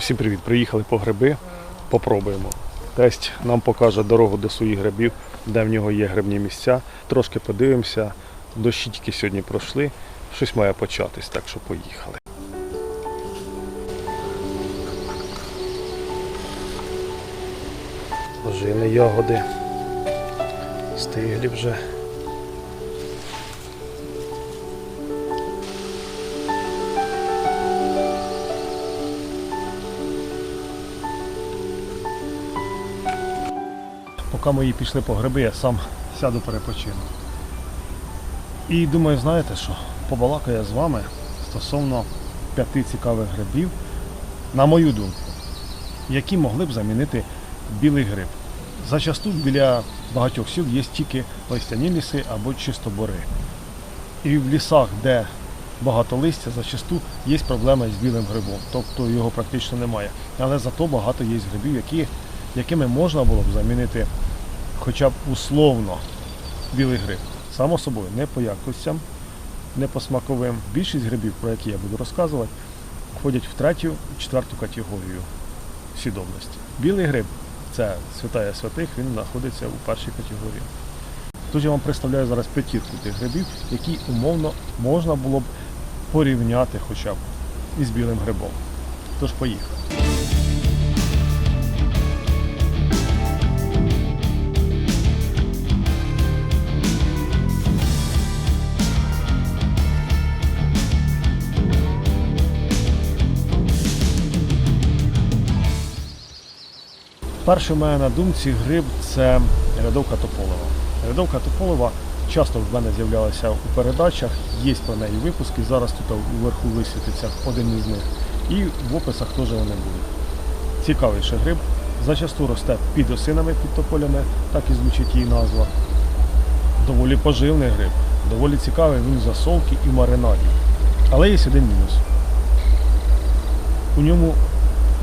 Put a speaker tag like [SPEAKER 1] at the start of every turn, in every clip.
[SPEAKER 1] Всім привіт! Приїхали по гриби. Попробуємо. Тесть нам покаже дорогу до своїх грибів, де в нього є грибні місця. Трошки подивимося. Дощі тільки сьогодні пройшли. Щось має початись, так що поїхали. Ожини ягоди. Стиглі вже. Поки мої пішли по гриби, я сам сяду перепочину. І думаю, знаєте що, побалакаю я з вами стосовно п'яти цікавих грибів, на мою думку, які могли б замінити білий гриб. Зачасту біля багатьох сіл є тільки листяні ліси або чисто бори. І в лісах, де багато листя, зачасту є проблема з білим грибом, тобто його практично немає. Але зато багато є грибів, які, якими можна було б замінити хоча б условно білий гриб. Само собою, не по якостям, не по смаковим. Більшість грибів, про які я буду розказувати, входять в третю і четверту категорію свідомості. Білий гриб це святая святих, він знаходиться у першій категорії. Тож я вам представляю зараз п'ятірку тих грибів, які умовно можна було б порівняти хоча б із білим грибом. Тож поїхали. Перший у мене на думці гриб це рядовка тополева. Рядовка тополева часто в мене з'являлася у передачах, є про неї випуски. Зараз тут вверху висвітиться один із них. І в описах теж вони будуть. Цікавіший гриб. Зачасту росте під осинами під тополями, так і звучить її назва. Доволі поживний гриб, доволі цікавий він в засолки і маринаді. Але є один мінус. У ньому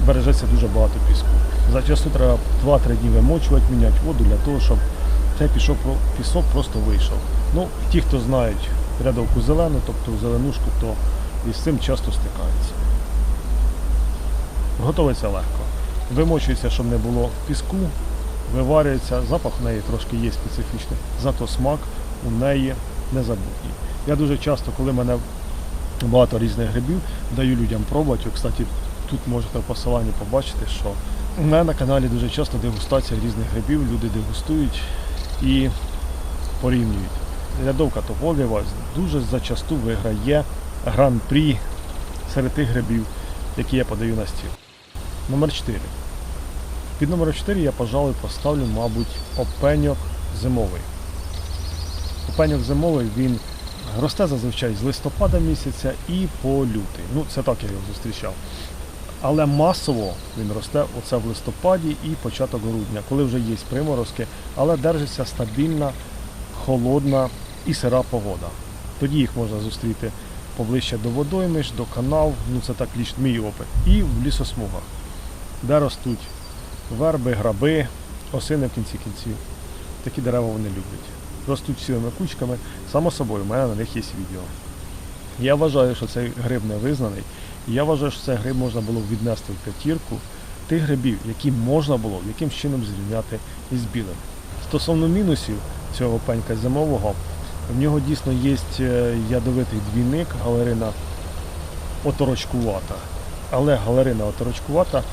[SPEAKER 1] бережеться дуже багато піску. Зачасту треба 2-3 дні вимочувати, міняти воду для того, щоб цей пішов, пісок просто вийшов. Ну, ті, хто знають рядовку зелену, тобто зеленушку, то із цим часто стикаються. Готовиться легко. Вимочується, щоб не було піску, виварюється, запах у неї трошки є специфічний, зато смак у неї незабутній. Я дуже часто, коли в мене багато різних грибів, даю людям пробувати. От, Кстати, тут можете в посиланні побачити, що у мене на каналі дуже часто дегустація різних грибів, люди дегустують і порівнюють. Рядовка тополєва дуже зачасту виграє гран-прі серед тих грибів, які я подаю на стіл. Номер 4. Під номером 4 я, пожалуй, поставлю, мабуть, опеньок зимовий. Опеньок зимовий він росте зазвичай з листопада місяця і по лютий. Ну, це так я його зустрічав. Але масово він росте оце в листопаді і початок грудня, коли вже є приморозки, але держиться стабільна, холодна і сира погода. Тоді їх можна зустріти поближче до водоймиш, до канав, ну це так ліч мій опит, і в лісосмугах, де ростуть верби, граби, осини в кінці кінців. Такі дерева вони люблять. Ростуть цілими кучками, само собою, у мене на них є відео. Я вважаю, що цей гриб не визнаний. Я вважаю, що цей гриб можна було віднести в п'ятірку тих грибів, які можна було якимсь чином зрівняти із білим. Стосовно мінусів цього пенька зимового, в нього дійсно є е, ядовитий двійник, галерина оторочкувата. Але галерина оторочкувата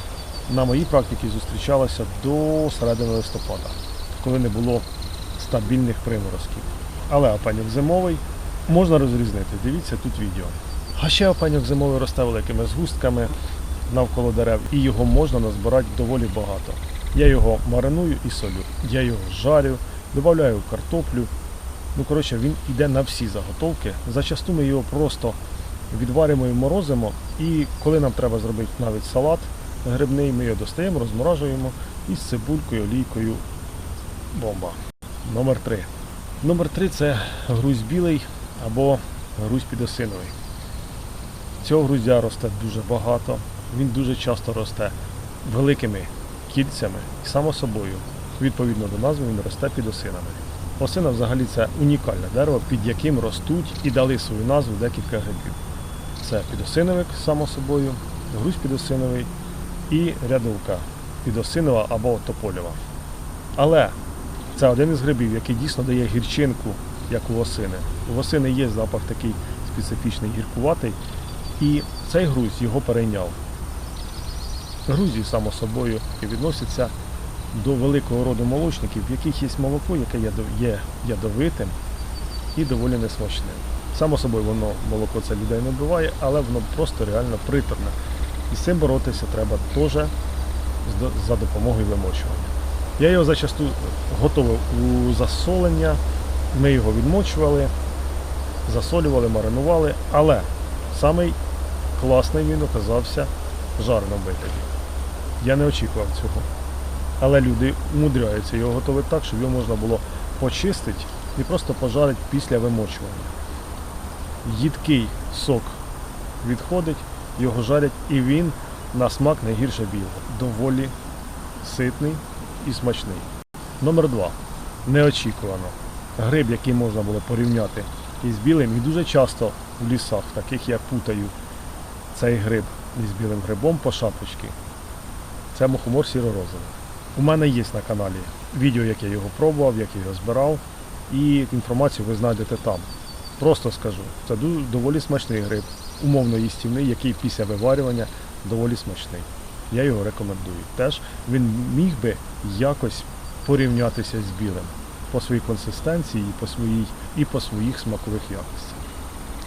[SPEAKER 1] на моїй практиці зустрічалася до середини листопада, коли не було стабільних приморозків. Але опеньок зимовий можна розрізнити. Дивіться тут відео. А ще опеньок зимовий росте великими згустками навколо дерев, і його можна назбирати доволі багато. Я його мариную і солю. Я його жарю, додаю в картоплю. Ну, коротше, він йде на всі заготовки. Зачасту ми його просто відваримо і морозимо. І коли нам треба зробити навіть салат грибний, ми його достаємо, розморажуємо із цибулькою, олійкою. Бомба. Номер 3. Номер 3 це грузь білий або грузь підосиновий. Цього груздя росте дуже багато. Він дуже часто росте великими кільцями і само собою. Відповідно до назви він росте під осинами. Осина взагалі це унікальне дерево, під яким ростуть і дали свою назву декілька грибів. Це підосиновик, само собою, грузь підосиновий і рядовка підосинова або тополєва. Але це один із грибів, який дійсно дає гірчинку, як у осини. У осини є запах такий специфічний гіркуватий, і цей грузь його перейняв. Грузі, само собою, відносяться до великого роду молочників, в яких є молоко, яке є ядовитим і доволі несмачним. Само собою, воно молоко це людей не вбиває, але воно просто реально приторне. І з цим боротися треба теж за допомогою вимочування. Я його зачасту готував у засолення, ми його відмочували, засолювали, маринували, але самий класний він оказався в жареному. Я не очікував цього. Але люди умудряються його готувати так, щоб його можна було почистити і просто пожарити після вимочування. Їдкий сок відходить, його жарять, і він на смак не гірше білого. Доволі ситний і смачний. Номер два. Неочікувано. Гриб, який можна було порівняти із білим, і дуже часто в лісах, таких я путаю цей гриб із білим грибом по шапочці. Це мухомор сіро-розовий. У мене є на каналі відео, як я його пробував, як я його збирав, і інформацію ви знайдете там. Просто скажу, це доволі смачний гриб, умовно їстівний, який після виварювання доволі смачний. Я його рекомендую. Теж він міг би якось порівнятися з білим по своїй консистенції і по, своїй, і по своїх смакових якостях.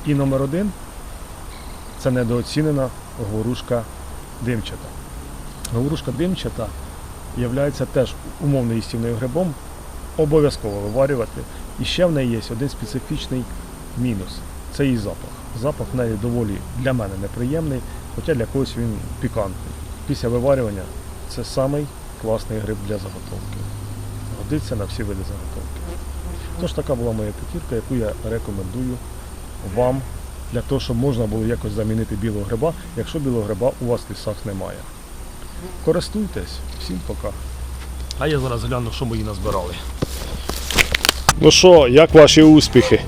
[SPEAKER 1] І номер один це недооцінена говорушка димчата. Говорушка димчата є теж умовно їстівним грибом, обов'язково виварювати. І ще в неї є один специфічний мінус це її запах. Запах в неї доволі для мене неприємний, хоча для когось він пікантний. Після виварювання це самий класний гриб для заготовки. Годиться на всі види заготовки. Тож така була моя п'ятірка, яку я рекомендую вам для того, щоб можна було якось замінити білого гриба, якщо білого гриба у вас в лісах немає. Користуйтесь, всім пока. А я зараз гляну, що мої назбирали. Ну що, як ваші успіхи?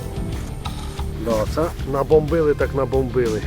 [SPEAKER 1] Да, це набомбили, так набомбили.